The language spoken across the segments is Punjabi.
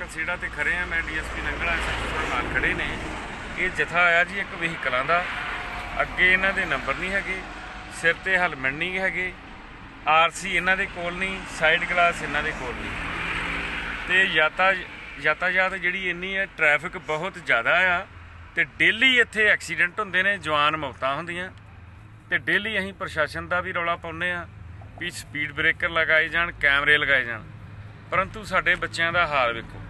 ਕਸੀੜਾ ਤੇ ਖੜੇ ਆ, ਮੈਂ ਡੀਐਸਪੀ ਨੰਗਲਾ ਐਸਐਸਪੀ ਨਾਲ ਖੜੇ ਨੇ। ਇਹ ਜਥਾ ਆਇਆ ਜੀ ਇੱਕ ਵਹੀਕਲਾਂ ਦਾ। ਅੱਗੇ ਇਹਨਾਂ ਦੇ ਨੰਬਰ ਨਹੀਂ ਹੈਗੇ, ਸਿਰ ਤੇ ਹੈਲਮਟ ਨਹੀਂ ਹੈਗੇ ਆਰਸੀ ਇਹਨਾਂ ਦੇ ਕੋਲ ਨਹੀਂ, ਸਾਈਡ ਗਲਾਸ ਇਹਨਾਂ ਦੇ ਕੋਲ ਨਹੀਂ। ਤੇ ਯਾਤਾ, ਯਾਤਾਯਾਤ ਜਿਹੜੀ ਇੰਨੀ ਹੈ, ਟ੍ਰੈਫਿਕ ਬਹੁਤ ਜ਼ਿਆਦਾ ਆ ਤੇ ਡੇਲੀ ਇੱਥੇ ਐਕਸੀਡੈਂਟ ਹੁੰਦੇ ਨੇ, ਜਵਾਨ ਮੌਤਾਂ ਹੁੰਦੀਆਂ। ਤੇ ਡੇਲੀ ਅਸੀਂ ਪ੍ਰਸ਼ਾਸਨ ਦਾ ਵੀ ਰੌਲਾ ਪਾਉਂਦੇ ਆ ਵੀ ਸਪੀਡ ਬ੍ਰੇਕਰ ਲਗਾਏ ਜਾਣ, ਕੈਮਰੇ ਲਗਾਏ ਜਾਣ। ਪਰੰਤੂ ਸਾਡੇ ਬੱਚਿਆਂ ਦਾ ਹਾਲ ਵੇਖੋ।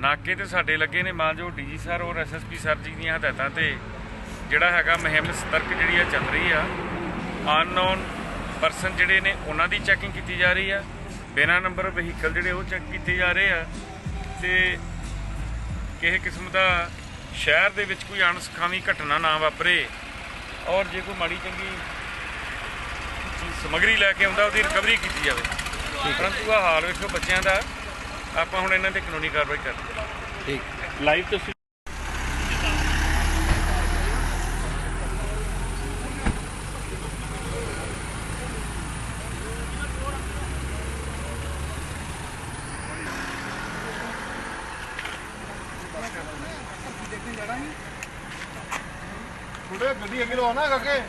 ਨਾਕੇ ਤੇ ਸਾਡੇ ਲੱਗੇ ਨੇ ਮਾਂ ਜੋ ਡੀਜੀ ਸਰ ਔਰ ਐਸਐਸਪੀ ਸਰ ਜੀ ਦੀਆਂ ਹਦਾਇਤਾਂ ਤੇ ਜਿਹੜਾ ਹੈਗਾ ਮੁਹਿੰਮ ਸਤਰਕ ਜਿਹੜੀ ਆ ਚੱਲ ਰਹੀ ਆ ਅਨਨੋਨ ਪਰਸਨ ਜਿਹੜੇ ਨੇ ਉਹਨਾਂ ਦੀ ਚੈਕਿੰਗ ਕੀਤੀ ਜਾ ਰਹੀ ਆ। ਬਿਨਾਂ ਨੰਬਰ ਵਹੀਕਲ ਜਿਹੜੇ ਉਹ ਚੈੱਕ ਕੀਤੇ ਜਾ ਰਹੇ ਆ ਤੇ ਕਿਸੇ ਕਿਸਮ ਦਾ ਸ਼ਹਿਰ ਦੇ ਵਿੱਚ ਕੋਈ ਅਣਸਖਾਵੀ ਘਟਨਾ ਨਾ ਵਾਪਰੇ ਔਰ ਜੇ ਕੋਈ ਮਾੜੀ ਚੰਗੀ ਸਮਗਰੀ ਲੈ ਕੇ ਆਉਂਦਾ ਉਹਦੀ ਰਿਕਵਰੀ ਕੀਤੀ ਜਾਵੇ। ਪਰੰਤੂ ਆ ਹਾਲ ਵੇਖੋ ਬੱਚਿਆਂ ਦਾ। ਆਪਾਂ ਹੁਣ ਇਹਨਾਂ ਤੇ ਕਾਨੂੰਨੀ ਕਾਰਵਾਈ ਕਰਦੇ ਹਾਂ ਠੀਕ। ਲਾਈਵ ਤਸਵੀਰ ਥੋੜੇ ਗੱਡੀ ਅੱਗੇ ਲਵਾਉਣਾ ਕਾਕੇ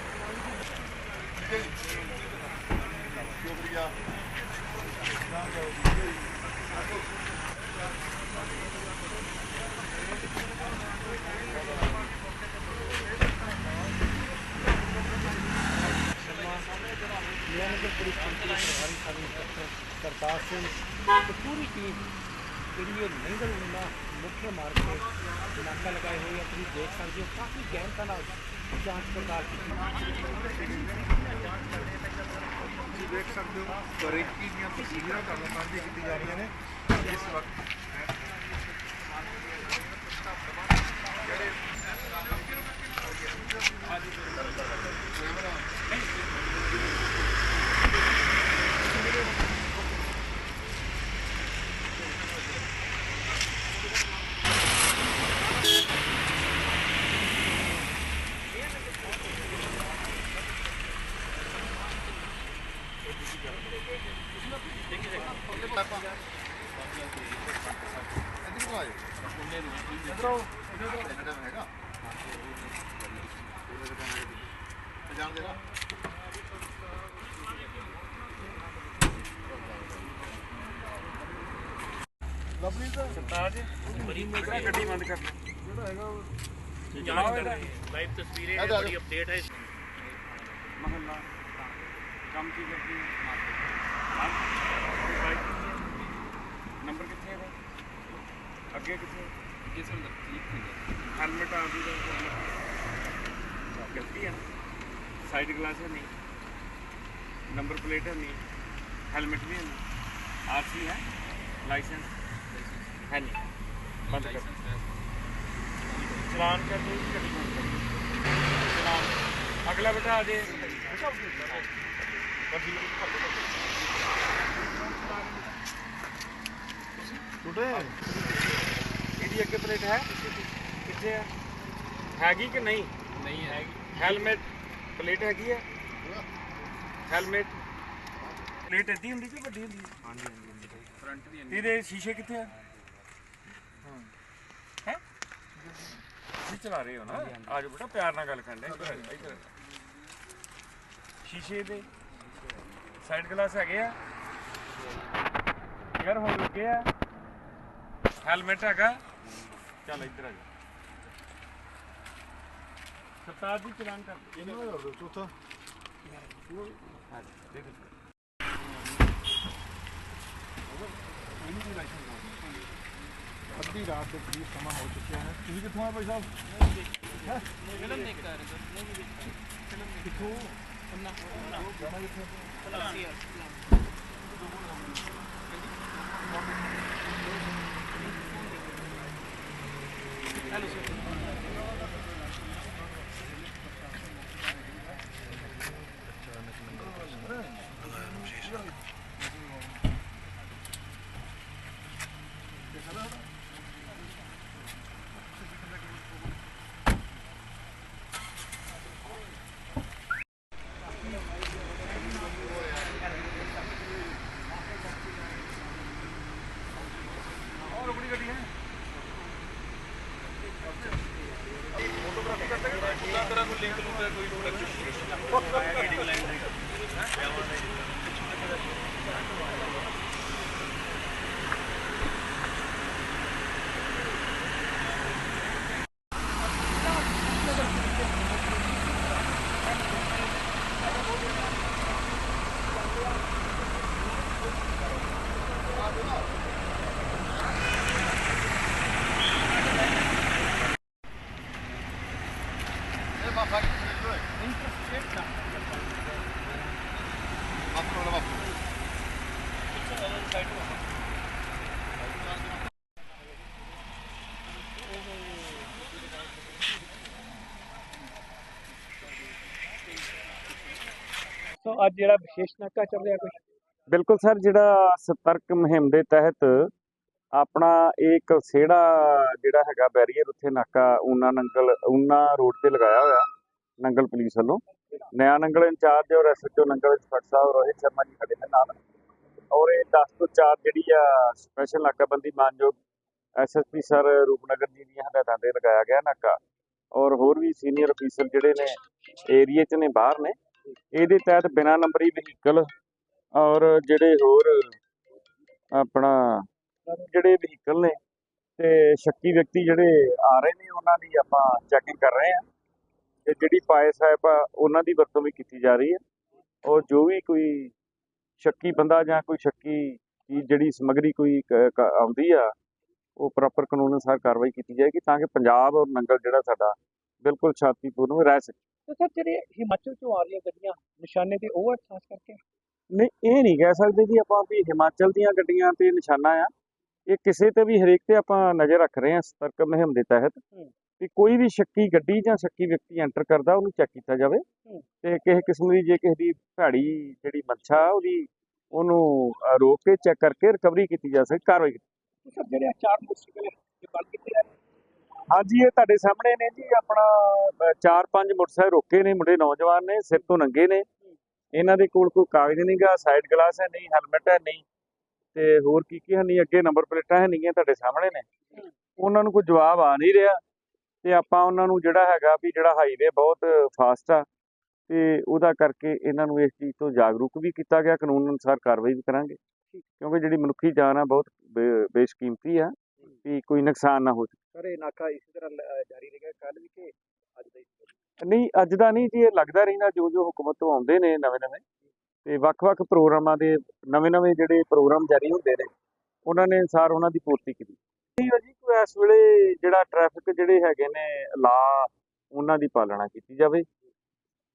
ਕਰਤਾਰ ਸਿੰਘ ਤੇ ਪੂਰੀ ਟੀਮ ਜਿਹੜੀ ਇਹ ਨੰਗਲ ਉਨਾ ਮੁੱਖ ਮਾਰਗ ਤੇ ਨਾਕਾ ਲਗਾਏ ਹੋਏ ਆ। ਤੁਸੀਂ ਦੇਖ ਸਕਦੇ ਹੋ, ਕਾਫੀ ਗਹਿਨਤਾ ਨਾਲ ਜਾਂਚ ਪੜਤਾਲ ਕੀਤੀ। ਦੇਖ ਸਕਦੇ ਹੋ ਬਰੇਕੀ ਦੀਆਂ ਤਸਵੀਰਾਂ ਤੁਹਾਨੂੰ ਸਾਂਝੀਆਂ ਕੀਤੀ ਜਾ ਰਹੀਆਂ ਨੇ। ਇਸ ਵਕਤ ਇੱਧਰ ਨੂੰ ਆਇਓ ਇੱਧਰ ਆਓ ਇੱਧਰ ਆਓ ਹੈਗਾ ਜਾਣ ਦੇਣਾ ਲਵਲੀ ਦਾ ਸਰਤਾਜ ਮੇਰਾ ਗੱਡੀ ਬੰਦ ਕਰ ਲਾਈਵ ਤਸਵੀਰੇ ਆ ਜਾ, ਆ ਬੜੀ ਜਾ। ਅਪਡੇਟ ਹੈ ਮਹੱਲਾ ਕੰਮ ਕੀ ਕਰਦੀ ਨੰਬਰ ਕਿੱਥੇ ਹੈ ਇਹਦਾ? ਅੱਗੇ ਕਿੱਥੇ ਸਰ ਹੈਲਮਟ ਆ ਵੀ ਦਾ ਗਲਤੀ ਹੈ ਸਾਈਡ ਗਲਾਸ ਹੈ ਨਹੀਂ। ਨੰਬਰ ਪਲੇਟ ਹੈ ਨਹੀਂ। ਹੈਲਮਟ ਵੀ ਹੈ ਨਹੀਂ। ਆਰਸੀ ਹੈ? ਲਾਇਸੈਂਸ ਹੈ ਨਹੀਂ। ਬੰਦ ਕਰ। ਚਲਾਨ ਕਰ ਦੋ ਕਰ ਦਿਓ। ਚਲਾਨ। ਅਗਲਾ ਬੇਟਾ ਆ ਜੇ ਟੁੱਟੇ ਇਹਦੀ ਅੱਗੇ ਪਲੇਟ ਹੈ? ਕਿੱਥੇ ਹੈ। ਹੈਗੀ ਕਿ ਨਹੀਂ? ਨਹੀਂ ਹੈਗੀ। ਹੈਲਮਟ ਪਲੇਟ ਹੈਗੀ ਹੈ? ਹੈਲਮਟ। ਪਲੇਟ ਇੱਦੀ ਹੁੰਦੀ ਕਿ ਵੱਡੀ ਹੁੰਦੀ ਹੈ? ਹਾਂਜੀ ਹਾਂਜੀ ਫਰੰਟ ਦੀ ਇਹਦੇ ਸ਼ੀਸ਼ੇ ਕਿੱਥੇ ਆ? ਹੈ? ਚਲਾ ਰਹੇ ਹੋ ਨਾ? ਆਜੋ ਬੇਟਾ ਪਿਆਰ ਨਾਲ ਗੱਲ ਕਰਦੇ ਇੱਧਰ। ਸ਼ੀਸ਼ੇ ਦੇ। ਸਾਈਡ ਗਲਾਸ ਹੈਗੇ ਆ। ਯਾਰ ਲੱਗੇ ਆ। ਹੈਲਮਟ ਹੈਗਾ। ਚੱਲ ਇੱਧਰ ਆ ਜਾ ਸਰਤਾਜ ਜੀ ਚਲਾਨ ਕਰ ਇਹਨੂੰ ਕਰ ਦਿਓ ਚੌਥਾ ਦੇ ਦੇ ਅੱਧੀ ਰਾਤ ਦੇ ਕਰੀਬ ਸਮਾਂ ਹੋ ਚੁੱਕਿਆ ਹੈ ਤੁਸੀਂ ਕਿੱਥੋਂ ਆਏ ਭਾਈ ਸਾਹਿਬ ਫਿਲਮ ਦੇਖ ਰਹੇ ਫਿਲਮ ਕਿੱਥੋਂ ਜਾਣਾ ਕਿੱਥੇ Hello, sir. ਸੋ ਅੱਜ ਜਿਹੜਾ ਵਿਸ਼ੇਸ਼ ਨਾਕਾ ਚੱਲ ਰਿਹਾ ਕੁਝ ਬਿਲਕੁਲ ਸਰ, ਜਿਹੜਾ ਸਤਰਕ ਮੁਹਿੰਮ ਦੇ ਤਹਿਤ ਆਪਣਾ ਇਹ ਕਲਸੇੜਾ ਜਿਹੜਾ ਹੈਗਾ ਬੈਰੀਅਰ ਉੱਥੇ ਨਾਕਾ, ਊਨਾ ਨੰਗਲ, ਊਨਾ ਰੋਡ ਤੇ ਲਗਾਇਆ ਹੋਇਆ, ਨੰਗਲ ਪੁਲਿਸ ਵੱਲੋਂ। ਨਿਆ ਨੰਗਲ ਇੰਚਾਰਜ ਔਰ ਐਸਐਚਓ ਨੰਗਲ ਇੰਸਪੈਕਟਰ ਸਾਹਿਬ, ਰੋਹਿਤ ਸ਼ਰਮਾ ਜੀ ਖੜੇ ਨੇ ਨਾਲ। ਔਰ ਇਹ 10 ਤੋਂ 4 ਜਿਹੜੀ ਆ ਸਪੈਸ਼ਲ ਨਾਕਾਬੰਦੀ ਮਾਨਯੋਗ ਐਸਐਸਪੀ ਸਰ ਰੂਪਨਗਰ ਜੀ ਦੀਆਂ ਹਦਾਇਤਾਂ ਤੇ ਲਗਾਇਆ ਗਿਆ ਨਾਕਾ। ਔਰ ਹੋਰ ਵੀ ਸੀਨੀਅਰ ਅਫੀਸਰ ਜਿਹੜੇ ਨੇ ਏਰੀਏ 'ਚ ਨੇ, ਬਾਹਰ ਨੇ, ਇਹਦੇ ਤਹਿਤ ਬਿਨਾਂ ਨੰਬਰੀ ਵਹੀਕਲ ਔਰ ਜਿਹੜੇ ਹੋਰ ਆਪਣਾ ਜਿਹੜੇ ਵਹੀਕਲ ਨੇ ਤੇ ਸ਼ੱਕੀ ਵਿਅਕਤੀ ਜਿਹੜੇ ਆ ਰਹੇ ਨੇ, ਉਹਨਾਂ ਦੀ ਆਪਾਂ ਚੈਕਿੰਗ ਕਰ ਰਹੇ ਹਾਂ। ਤੇ ਜਿਹੜੀ ਪਾਏ ਸਾਹਿਬ ਆ, ਉਹਨਾਂ ਦੀ ਵਰਤੋਂ ਵੀ ਕੀਤੀ ਜਾ ਰਹੀ ਹੈ। ਔਰ ਜੋ ਵੀ ਕੋਈ ਸ਼ੱਕੀ ਬੰਦਾ ਜਾਂ ਕੋਈ ਸ਼ੱਕੀ ਚੀਜ਼ ਜਿਹੜੀ ਸਮਗਰੀ ਕੋਈ ਆਉਂਦੀ ਆ ਉਹ ਪ੍ਰੋਪਰ ਕਾਨੂੰਨ ਅਨੁਸਾਰ ਕਾਰਵਾਈ ਕੀਤੀ ਜਾਏਗੀ ਤਾਂ ਕਿ ਪੰਜਾਬ ਔਰ ਨੰਗਲ ਜਿਹੜਾ ਸਾਡਾ ਬਿਲਕੁਲ ਸ਼ਾਂਤੀਪੂਰਨ ਰਹਿ ਸਕੇ। ਤੇ ਸਰ ਜਿਹੜੇ ਹਿਮਾਚਲ ਤੋਂ ਆ ਰਹੀਆਂ ਗੱਡੀਆਂ ਨਿਸ਼ਾਨੇ ਤੇ ਉਹ ਖਾਸ ਕਰਕੇ? ਨਹੀਂ ਇਹ ਨਹੀਂ ਕਹਿ ਸਕਦੇ ਜੀ ਆਪਾਂ ਵੀ ਹਿਮਾਚਲ ਦੀਆਂ ਗੱਡੀਆਂ ਤੇ ਨਿਸ਼ਾਨਾ ਆ। ਇਹ ਕਿਸੇ ਤੇ ਵੀ ਹਰੇਕ ਤੇ ਆਪਾਂ ਨਜ਼ਰ ਰੱਖ ਰਹੇ ਹਾਂ ਸਤਰਕ ਮੁਹਿੰਮ ਦੇ ਤਹਿਤ। ਵੀ ਕੋਈ ਵੀ ਸ਼ੱਕੀ ਗੱਡੀ ਜਾਂ ਸ਼ੱਕੀ ਵਿਅਕਤੀ ਐਂਟਰ ਕਰਦਾ ਉਹਨੂੰ ਚੈੱਕ ਕੀਤਾ ਜਾਵੇ। ਤੇ ਕਿਸੇ ਕਿਸਮ ਦੀ ਜੇ ਕਿਸੇ ਦੀ ਭੈੜੀ ਜਿਹੜੀ ਮੱਛਾ ਉਹਦੀ ਉਹਨੂੰ ਰੋਕ ਕੇ ਚੈੱਕ ਕਰਕੇ ਰਿਕਵਰੀ ਕੀਤੀ ਜਾ ਸਕੇ ਕਾਰਵਾਈ ਸਰ ਜਿਹੜੇ ਚਾਰ ਮੋਟਰਸਾਈਕਲ ਇਹ ਬੰਦ ਕੀਤੇ ਆ ਹਾਂਜੀ ਇਹ ਤੁਹਾਡੇ ਸਾਹਮਣੇ ਨੇ ਜੀ ਆਪਣਾ ਚਾਰ ਪੰਜ ਮੋਟਰਸਾਈਕਲ ਰੋਕੇ ਨੇ ਮੁੰਡੇ ਨੌਜਵਾਨ ਨੇ ਸਿਰ ਤੋਂ ਨੰਗੇ ਨੇ। ਇਹਨਾਂ ਦੇ ਕੋਲ ਕੋਈ ਕਾਗਜ਼ ਨਹੀਂਗਾ ਸਾਈਡ ਗਲਾਸ ਹੈ ਨਹੀਂ ਹੈਲਮਟ ਹੈ ਨਹੀਂ। ਤੇ ਹੋਰ ਕੀ ਕੀ ਹੈ ਨਹੀਂ ਅੱਗੇ ਨੰਬਰ ਪਲੇਟਾਂ ਹੈ ਨਹੀਂਆਂ ਤੁਹਾਡੇ ਸਾਹਮਣੇ ਨੇ। ਉਹਨਾਂ ਨੂੰ ਕੋਈ ਜਵਾਬ ਆ ਨਹੀਂ ਰਿਹਾ। ਤੇ ਆਪਾਂ ਉਹਨਾਂ ਨੂੰ ਜਿਹੜਾ ਹੈਗਾ ਵੀ ਜਿਹੜਾ ਹਾਈਵੇ ਬਹੁਤ ਫਾਸਟ ਆ ਤੇ ਉਹਦਾ ਕਰਕੇ ਇਹਨਾਂ ਨੂੰ ਇਸ ਚੀਜ਼ ਤੋਂ ਜਾਗਰੂਕ ਵੀ ਕੀਤਾ ਗਿਆ ਕਾਨੂੰਨ ਅਨੁਸਾਰ ਕਾਰਵਾਈ ਵੀ ਕਰਾਂਗੇ। ਕਿਉਂਕਿ ਜਿਹੜੀ ਮਨੁੱਖੀ ਜਾਨ ਆ ਬਹੁਤ ਬੇਸ਼ਕੀਮਤੀ ਆ ਵੀ ਕੋਈ ਨੁਕਸਾਨ ਨਾ ਹੋ ਸਕੇ ਸਰ ਇਹ ਨਾਕਾ ਇਸੇ ਤਰ੍ਹਾਂ ਜਾਰੀ ਰਹੇਗਾ ਕੱਲ ਵੀ ਕਿ ਅੱਜ ਦਾ ਨਹੀਂ ਅੱਜ ਦਾ ਨਹੀਂ ਜੀ ਇਹ ਲੱਗਦਾ ਰਹਿੰਦਾ ਜੋ ਜੋ ਹੁਕੂਮਤ ਤੋਂ ਆਉਂਦੇ ਨੇ ਨਵੇਂ ਨਵੇਂ ਤੇ ਵੱਖ-ਵੱਖ ਪ੍ਰੋਗਰਾਮਾਂ ਦੇ ਨਵੇਂ-ਨਵੇਂ ਜਿਹੜੇ ਪ੍ਰੋਗਰਾਮ ਜਾਰੀ ਹੁੰਦੇ ਨੇ ਉਹਨਾਂ ਨੇ ਅਨਸਾਰ ਉਹਨਾਂ ਦੀ ਪੂਰਤੀ ਕੀਤੀ। ਠੀਕ ਹੈ ਜੀ। ਇਸ ਵੇਲੇ ਜਿਹੜਾ ਟ੍ਰੈਫਿਕ ਜਿਹੜੇ ਹੈਗੇ ਨੇ ਲਾ, ਉਹਨਾਂ ਦੀ ਪਾਲਣਾ ਕੀਤੀ ਜਾਵੇ।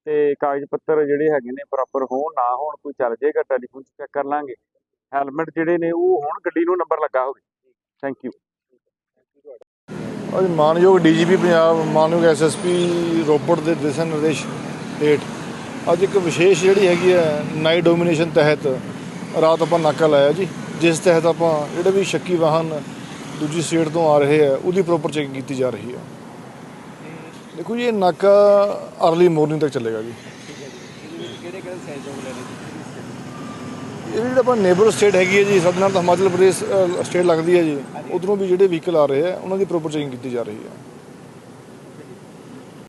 ਤੇ ਕਾਗਜ਼ ਪੱਤਰ ਜਿਹੜੇ ਹੈਗੇ ਨੇ ਪ੍ਰੋਪਰ ਹੋਣ, ਨਾ ਹੋਣ, ਕੋਈ ਚੱਲ ਜਾਏਗਾ, ਟੈਲੀਫੋਨ ਚੈੱਕ ਕਰ ਲਾਂਗੇ। ਹੈਲਮਟ ਜਿਹੜੇ ਨੇ, ਉਹ ਹੋਣ, ਗੱਡੀ ਨੂੰ ਨੰਬਰ ਲੱਗਾ ਹੋਵੇ। ਥੈਂਕ ਯੂ ਅੱਜ ਮਾਨਯੋਗ ਡੀਜੀਪੀ ਪੰਜਾਬ, ਮਾਨਯੋਗ ਐਸਐਸਪੀ ਰੋਪੜ ਦੇ ਦਿਸ਼ਾ ਨਿਰਦੇਸ਼ ਹੇਠ ਅੱਜ ਇੱਕ ਵਿਸ਼ੇਸ਼ ਜਿਹੜੀ ਹੈਗੀ ਹੈ ਨਾਈਟ ਡੋਮੀਨੇਸ਼ਨ ਤਹਿਤ ਰਾਤ ਆਪਾਂ ਨਾਕਾ ਲਾਇਆ ਜੀ। ਜਿਸ ਤਹਿਤ ਆਪਾਂ ਜਿਹੜੇ ਵੀ ਸ਼ੱਕੀ ਵਾਹਨ ਦੂਜੀ ਸਟੇਟ ਤੋਂ ਆ ਰਹੇ ਆ, ਉਹਦੀ ਪ੍ਰੋਪਰ ਚੈਕਿੰਗ ਕੀਤੀ ਜਾ ਰਹੀ ਆ। ਦੇਖੋ ਜੀ, ਇਹ ਨਾਕਾ ਅਰਲੀ ਮਾਰਨਿੰਗ ਤੱਕ ਚੱਲੇਗਾ ਜੀ। ਇਹ ਜਿਹੜਾ ਆਪਾਂ ਨੇਬਰ ਸਟੇਟ ਹੈਗੀ ਹੈ ਜੀ, ਸਾਡੇ ਨਾਲ ਤਾਂ ਹਿਮਾਚਲ ਪ੍ਰਦੇਸ਼ ਸਟੇਟ ਲੱਗਦੀ ਹੈ ਜੀ। ਉਧਰੋਂ ਵੀ ਜਿਹੜੇ ਵਹੀਕਲ ਆ ਰਹੇ ਆ, ਉਹਨਾਂ ਦੀ ਪ੍ਰੋਪਰ ਚੈਕਿੰਗ ਕੀਤੀ ਜਾ ਰਹੀ ਹੈ